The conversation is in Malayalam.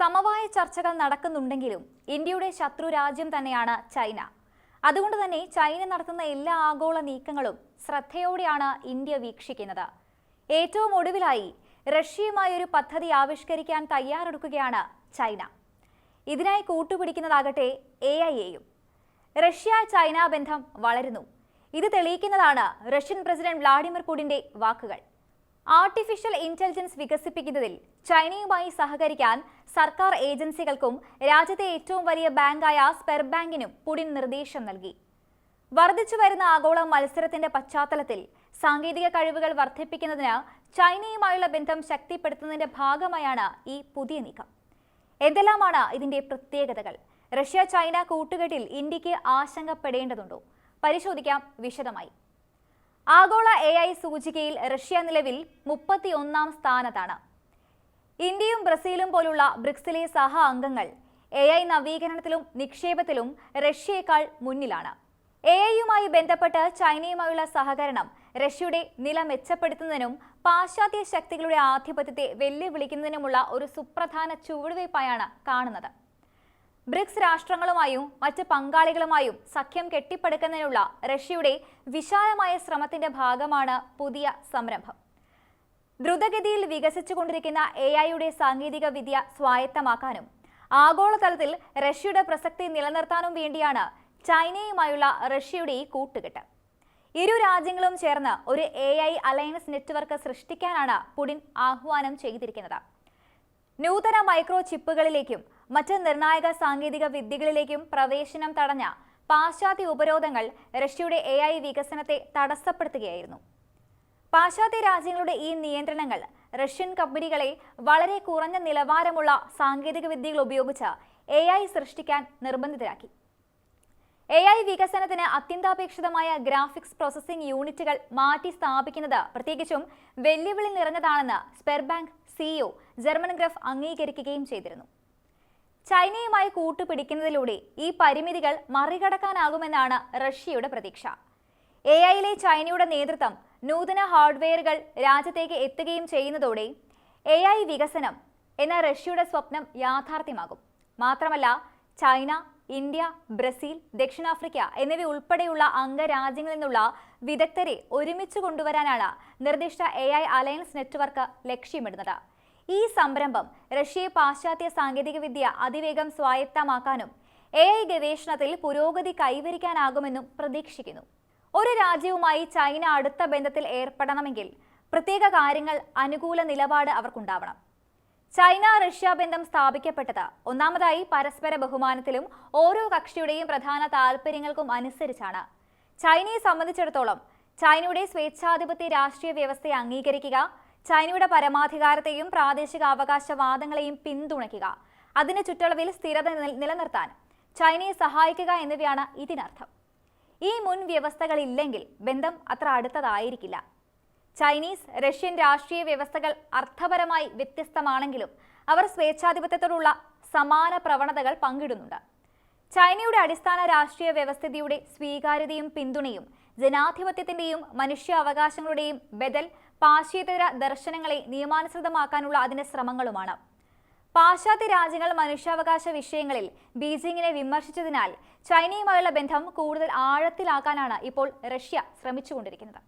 സമവായ ചർച്ചകൾ നടക്കുന്നുണ്ടെങ്കിലും ഇന്ത്യയുടെ ശത്രു രാജ്യം തന്നെയാണ് ചൈന. അതുകൊണ്ട് തന്നെ ചൈന നടത്തുന്ന എല്ലാ ആഗോള നീക്കങ്ങളും ശ്രദ്ധയോടെയാണ് ഇന്ത്യ വീക്ഷിക്കുന്നത്. ഏറ്റവും ഒടുവിലായി റഷ്യയുമായി ഒരു പദ്ധതി ആവിഷ്കരിക്കാൻ തയ്യാറെടുക്കുകയാണ് ചൈന. ഇതിനായി കൂട്ടുപിടിക്കുന്നതാകട്ടെ എ ഐ എയും. റഷ്യ ചൈന ബന്ധം വളരുന്നു. ഇത് തെളിയിക്കുന്നതാണ് റഷ്യൻ പ്രസിഡന്റ് വ്ളാഡിമിർ പുടിന്റെ വാക്കുകൾ. ആർട്ടിഫിഷ്യൽ ഇന്റലിജൻസ് വികസിപ്പിക്കുന്നതിൽ ചൈനയുമായി സഹകരിക്കാൻ സർക്കാർ ഏജൻസികൾക്കും രാജ്യത്തെ ഏറ്റവും വലിയ ബാങ്കായ സ്പെർ ബാങ്കിനും പുടിൻ നിർദ്ദേശം നൽകി. വർദ്ധിച്ചു വരുന്ന ആഗോള മത്സരത്തിന്റെ പശ്ചാത്തലത്തിൽ സാങ്കേതിക കഴിവുകൾ വർദ്ധിപ്പിക്കുന്നതിന് ചൈനയുമായുള്ള ബന്ധം ശക്തിപ്പെടുത്തുന്നതിന്റെ ഭാഗമായാണ് ഈ പുതിയ നീക്കം. എന്തെല്ലാമാണ് ഇതിന്റെ പ്രത്യേകതകൾ? റഷ്യ ചൈന കൂട്ടുകെട്ടിൽ ഇന്ത്യയ്ക്ക് ആശങ്കപ്പെടേണ്ടതുണ്ടോ? പരിശോധിക്കാം വിശദമായി. ആഗോള എ ഐ സൂചികയിൽ റഷ്യ നിലവിൽ മുപ്പത്തിയൊന്നാം സ്ഥാനത്താണ്. ഇന്ത്യയും ബ്രസീലും പോലുള്ള ബ്രിക്സിലെ സഹ അംഗങ്ങൾ എ ഐ നവീകരണത്തിലും നിക്ഷേപത്തിലും റഷ്യയേക്കാൾ മുന്നിലാണ്. എ ഐയുമായി ബന്ധപ്പെട്ട് ചൈനയുമായുള്ള സഹകരണം റഷ്യയുടെ നില മെച്ചപ്പെടുത്തുന്നതിനും പാശ്ചാത്യ ശക്തികളുടെ ആധിപത്യത്തെ വെല്ലുവിളിക്കുന്നതിനുമുള്ള ഒരു സുപ്രധാന ചുവടുവയ്പായാണ് കാണുന്നത്. ബ്രിക്സ് രാഷ്ട്രങ്ങളുമായും മറ്റ് പങ്കാളികളുമായും സഖ്യം കെട്ടിപ്പടുക്കുന്നതിനുള്ള റഷ്യയുടെ വിശാലമായ ശ്രമത്തിന്റെ ഭാഗമാണ് പുതിയ സംരംഭം. ദ്രുതഗതിയിൽ വികസിച്ചുകൊണ്ടിരിക്കുന്ന എ ഐയുടെ സാങ്കേതിക വിദ്യ സ്വായത്തമാക്കാനും ആഗോളതലത്തിൽ റഷ്യയുടെ പ്രസക്തി നിലനിർത്താനും വേണ്ടിയാണ് ചൈനയുമായുള്ള റഷ്യയുടെ ഈ കൂട്ടുകെട്ട്. ഇരു രാജ്യങ്ങളും ചേർന്ന് ഒരു എ ഐ അലയൻസ് നെറ്റ്വർക്ക് സൃഷ്ടിക്കാനാണ് പുടിൻ ആഹ്വാനം ചെയ്തിരിക്കുന്നത്. നൂതന മൈക്രോ ചിപ്പുകളിലേക്കും മറ്റ് നിർണായക സാങ്കേതിക വിദ്യകളിലേക്കും പ്രവേശനം തടഞ്ഞ പാശ്ചാത്യ ഉപരോധങ്ങൾ റഷ്യയുടെ എ ഐ വികസനത്തെ തടസ്സപ്പെടുത്തുകയായിരുന്നു. പാശ്ചാത്യ രാജ്യങ്ങളുടെ ഈ നിയന്ത്രണങ്ങൾ റഷ്യൻ കമ്പനികളെ വളരെ കുറഞ്ഞ നിലവാരമുള്ള സാങ്കേതിക വിദ്യകൾ ഉപയോഗിച്ച് എ ഐ സൃഷ്ടിക്കാൻ നിർബന്ധിതരാക്കി. എ ഐ വികസനത്തിന് അത്യന്താപേക്ഷിതമായ ഗ്രാഫിക്സ് പ്രോസസ്സിംഗ് യൂണിറ്റുകൾ മാറ്റി സ്ഥാപിക്കുന്നത് പ്രത്യേകിച്ചും വെല്ലുവിളി നിറഞ്ഞതാണെന്ന് സ്പെർബാങ്ക് സിഇഒ ജർമ്മൻ ഗ്രഫ് അംഗീകരിക്കുകയും ചെയ്തിരുന്നു. ചൈനയുമായി കൂട്ടുപിടിക്കുന്നതിലൂടെ ഈ പരിമിതികൾ മറികടക്കാനാകുമെന്നാണ് റഷ്യയുടെ പ്രതീക്ഷ. എ ഐയിലെ ചൈനയുടെ നേതൃത്വം നൂതന ഹാർഡ്വെയറുകൾ രാജ്യത്തേക്ക് എത്തുകയും ചെയ്യുന്നതോടെ എ ഐ വികസനം എന്ന റഷ്യയുടെ സ്വപ്നം യാഥാർത്ഥ്യമാകും. മാത്രമല്ല ചൈന ഇന്ത്യ ബ്രസീൽ ദക്ഷിണാഫ്രിക്ക എന്നിവ ഉൾപ്പെടെയുള്ള അംഗരാജ്യങ്ങളിൽ നിന്നുള്ള വിദഗ്ധരെ ഒരുമിച്ച് കൊണ്ടുവരാനാണ് നിർദ്ദിഷ്ട എ ഐ അലയൻസ് നെറ്റ്വർക്ക് ലക്ഷ്യമിടുന്നത്. ഈ സംരംഭം റഷ്യയെ പാശ്ചാത്യ സാങ്കേതികവിദ്യ അതിവേഗം സ്വായത്തമാക്കാനും എ ഐ ഗവേഷണത്തിൽ പുരോഗതി കൈവരിക്കാനാകുമെന്നും പ്രതീക്ഷിക്കുന്നു. ഒരു രാജ്യവുമായി ചൈന അടുത്ത ബന്ധത്തിൽ ഏർപ്പെടണമെങ്കിൽ പ്രത്യേക കാര്യങ്ങൾ അനുകൂല നിലപാട് അവർക്കുണ്ടാവണം. ചൈന റഷ്യ ബന്ധം സ്ഥാപിക്കപ്പെട്ടത് ഒന്നാമതായി പരസ്പര ബഹുമാനത്തിലും ഓരോ കക്ഷിയുടെയും പ്രധാന താൽപ്പര്യങ്ങൾക്കും അനുസരിച്ചാണ്. ചൈനയെ സംബന്ധിച്ചിടത്തോളം ചൈനയുടെ സ്വേച്ഛാധിപത്യ രാഷ്ട്രീയ വ്യവസ്ഥയെ അംഗീകരിക്കുക ചൈനയുടെ പരമാധികാരത്തെയും പ്രാദേശിക അവകാശവാദങ്ങളെയും പിന്തുണയ്ക്കുക. അതിന് ചുറ്റളവിൽ സ്ഥിരത നിലനിർത്താൻ ചൈനയെ സഹായിക്കുക എന്നിവയാണ് ഇതിനർത്ഥം. ഈ മുൻ വ്യവസ്ഥകളില്ലെങ്കിൽ ബന്ധം അത്ര അടുത്തതായിരിക്കില്ല. ചൈനീസ് റഷ്യൻ രാഷ്ട്രീയ വ്യവസ്ഥകൾ അർത്ഥപരമായി വ്യത്യസ്തമാണെങ്കിലും അവർ സ്വേച്ഛാധിപത്യത്തോടുള്ള സമാന പ്രവണതകൾ പങ്കിടുന്നുണ്ട്. ചൈനയുടെ അടിസ്ഥാന രാഷ്ട്രീയ വ്യവസ്ഥിതിയുടെ സ്വീകാര്യതയും പിന്തുണയും ജനാധിപത്യത്തിന്റെയും മനുഷ്യാവകാശങ്ങളുടെയും ബദൽ പാശ്ചാത്യ ദർശനങ്ങളെ നിയമാനുസൃതമാക്കാനുള്ള അതിന്റെ ശ്രമങ്ങളുമാണ്. പാശ്ചാത്യ രാജ്യങ്ങൾ മനുഷ്യാവകാശ വിഷയങ്ങളിൽ ബീജിംഗിനെ വിമർശിച്ചതിനാൽ ചൈനയുമായുള്ള ബന്ധം കൂടുതൽ ആഴത്തിലാക്കാനാണ് ഇപ്പോൾ റഷ്യ ശ്രമിച്ചുകൊണ്ടിരിക്കുന്നത്.